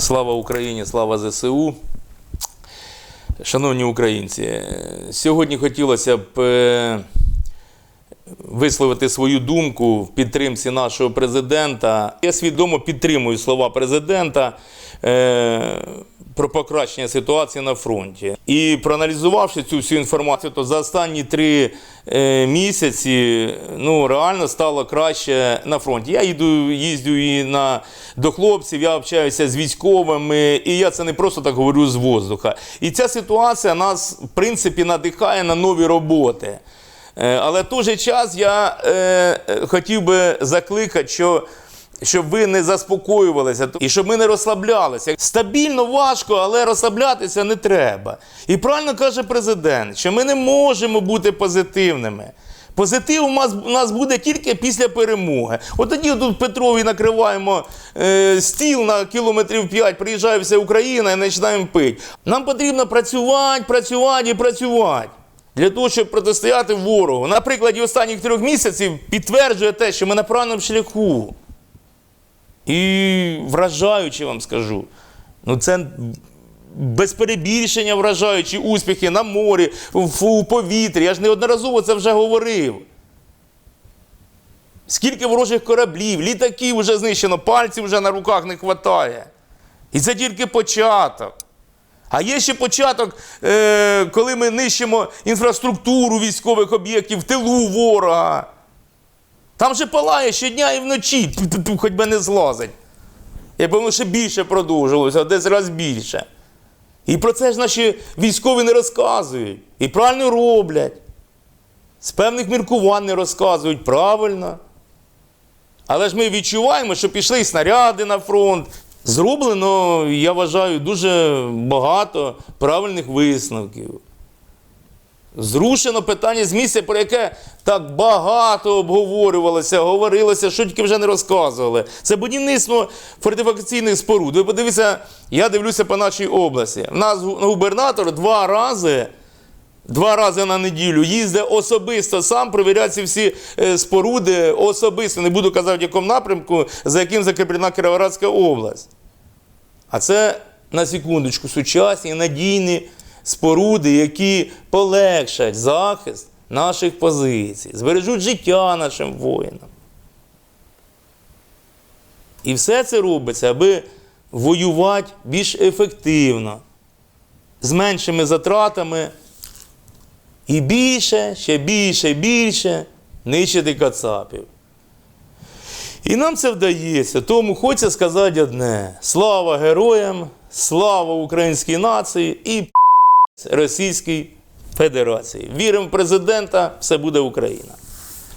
Слава Україні, слава ЗСУ. Шановні українці, сьогодні хотілося б е, висловити свою думку в підтримці нашого президента. Я свідомо підтримую слова президента е, про покращення ситуації на фронті. І проаналізувавши цю всю інформацію, то за останні три е, місяці ну, реально стало краще на фронті. Я їду, їздю і на, до хлопців, я общаюся з військовими, і я це не просто так говорю з воздуха. І ця ситуація нас, в принципі, надихає на нові роботи. Е, Але в той же час я е, хотів би закликати, що щоб ви не заспокоювалися і щоб ми не розслаблялися. Стабільно важко, але розслаблятися не треба. І правильно каже президент, що ми не можемо бути позитивними. Позитив у нас буде тільки після перемоги. От тоді тут Петрові накриваємо е, стіл на кілометрів 5, приїжджає вся Україна і починаємо пити. Нам потрібно працювати, працювати і працювати. Для того, щоб протистояти ворогу. На прикладі останніх трьох місяців підтверджує те, що ми на правильному шляху. І вражаючи вам скажу. Ну це без перебільшення вражаючі успіхи на морі, в, повітрі. Я ж неодноразово це вже говорив. Скільки ворожих кораблів, літаків вже знищено, пальців вже на руках не вистачає. І це тільки початок. А є ще початок, е, коли ми нищимо інфраструктуру військових об'єктів тилу ворога. Там же палає щодня і вночі, хоч би не злазить. Якби воно ще більше продовжилося, десь раз більше. І про це ж наші військові не розказують. І правильно роблять. З певних міркувань не розказують правильно. Але ж ми відчуваємо, що пішли і снаряди на фронт. Зроблено, я вважаю, дуже багато правильних висновків. Зрушено питання з місця, про яке так багато обговорювалося, говорилося, що тільки вже не розказували. Це будівництво фортифікаційних споруд. Ви подивіться, я дивлюся по нашій області. У нас губернатор два рази. Два рази на неділю їздить особисто сам перевіряє ці всі е, споруди особисто. Не буду казати, в якому напрямку, за яким закріплена Кіровоградська область. А це на секундочку сучасні надійні споруди, які полегшать захист наших позицій, збережуть життя нашим воїнам. І все це робиться, аби воювати більш ефективно, з меншими затратами і більше, ще більше, більше нищити кацапів. І нам це вдається. Тому хочеться сказати одне: слава героям, слава українській нації і Російській Федерації. Віримо в президента, все буде Україна.